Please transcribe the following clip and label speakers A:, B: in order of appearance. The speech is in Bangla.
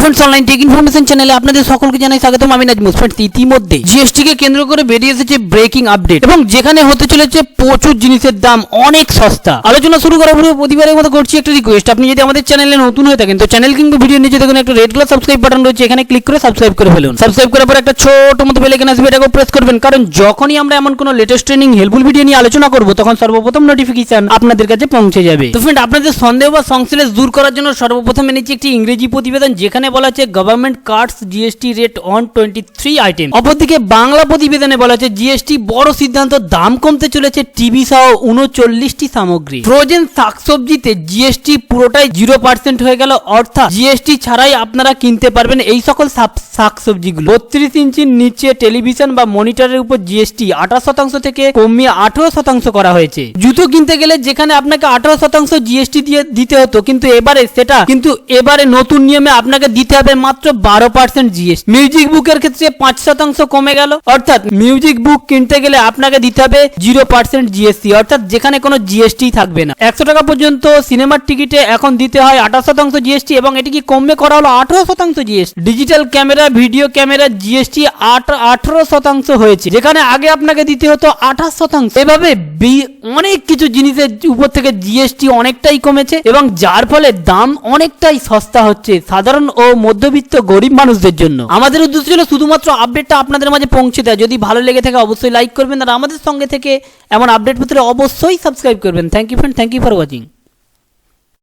A: ফ্রেন্ডস অনলাইন টেক ইনফরমেশন চ্যানেলে আপনাদের সকলকে জানাই স্বাগতম। আমি নাজমুস ফ্রেন্ডস ইতিমধ্যে জিএসটি কে কেন্দ্র করে বেরিয়ে এসেছে ব্রেকিং আপডেট এবং যেখানে হতে চলেছে প্রচুর জিনিসের দাম অনেক সস্তা। আলোচনা শুরু করার পূর্বে প্রতিবারের মতো করছি একটা রিকোয়েস্ট আপনি যদি আমাদের চ্যানেলে নতুন হয়ে থাকেন, তো চ্যানেল কিংবা ভিডিও নিচে দেখুন একটা রেড কালার সাবস্ক্রাইব বাটন রয়েছে। এখানে ক্লিক করে সাবস্ক্রাইব করে ফেলুন। সাবস্ক্রাইব করার পর একটা ছোট মতো বেল আইকন আসবে এটাকে প্রেস করবেন। কারণ যখনই আমরা এমন কোনো লেটেস্ট ট্রেনিং হেল্পফুল ভিডিও নিয়ে আলোচনা করব, তখন সর্বপ্রথম নোটিফিকেশন আপনাদের কাছে পৌঁছে যাবে। তো ফ্রেন্ড আপনাদের সন্দেহ বা সংশ্লেষ দূর করার জন্য সর্বপ্রথম এনেছি একটি ইংরেজি প্রতিবেদন, যেখানে বলা আছে government cuts GST rate on twenty three item অপরদিকে বাংলা প্রতিবেদনে বলা আছে জিএসটি বড় সিদ্ধান্ত, দাম কমতে চলেছে টিভি সহ উনচল্লিশটি সামগ্রী। ফ্রোজেন শাকসবজিতে জিএসটি পুরোটাই জিরো পার্সেন্ট হয়ে গেল, অর্থাৎ জিএসটি ছাড়াই আপনারা কিনতে পারবেন এই সকল শাক- শাকসবজিগুলো। বত্রিশ ইঞ্চির নিচে টেলিভিশন বা মনিটরের উপর জিএসটি আঠাশ শতাংশ থেকে কমিয়ে আঠারো শতাংশ করা হয়েছে। জুতো কিনতে গেলে যেখানে আপনাকে আঠারো শতাংশ জিএসটি দিয়ে দিতে হতো, কিন্তু এবারে সেটা কিন্তু এবারে নতুন নিয়মে আপনাকে দিতে হবে মাত্র বারো পার্সেন্ট জিএসটি মিউজিক বুকের ক্ষেত্রে পাঁচ শতাংশ কমে গেল। অর্থাৎ মিউজিক বুক কিনতে গেলে আপনাকে দিতে হবে জিরো পার্সেন্ট জিএসটি অর্থাৎ যেখানে কোনো জিএসটি থাকবে না। একশো টাকা পর্যন্ত সিনেমার টিকিটে এখন দিতে হয় আঠাশ শতাংশ জিএসটি এবং এটি কি কমে করা হলো? আঠারো শতাংশ GST digital camera video camera GST আঠারো শতাংশ হয়েছে। যেখানে আগে আপনাকে দিতে হতো আঠাশ শতাংশ। এভাবে অনেক কিছু জিনিসের উপর থেকে জিএসটি অনেকটাই কমেছে এবং যার ফলে দাম অনেকটাই সস্তা হচ্ছে। সাধারণ ও মধ্যবিত্ত গরিব মানুষদের জন্য। আমাদের উদ্দেশ্য ছিল শুধুমাত্র আপডেটটা আপনাদের মাঝে পৌঁছে দেয় যদি ভালো লেগে থাকে, অবশ্যই লাইক করবেন। আর আমাদের সঙ্গে থেকে এমন আপডেট পেতে অবশ্যই সাবস্ক্রাইব করবেন। Thank you friend thank you for watching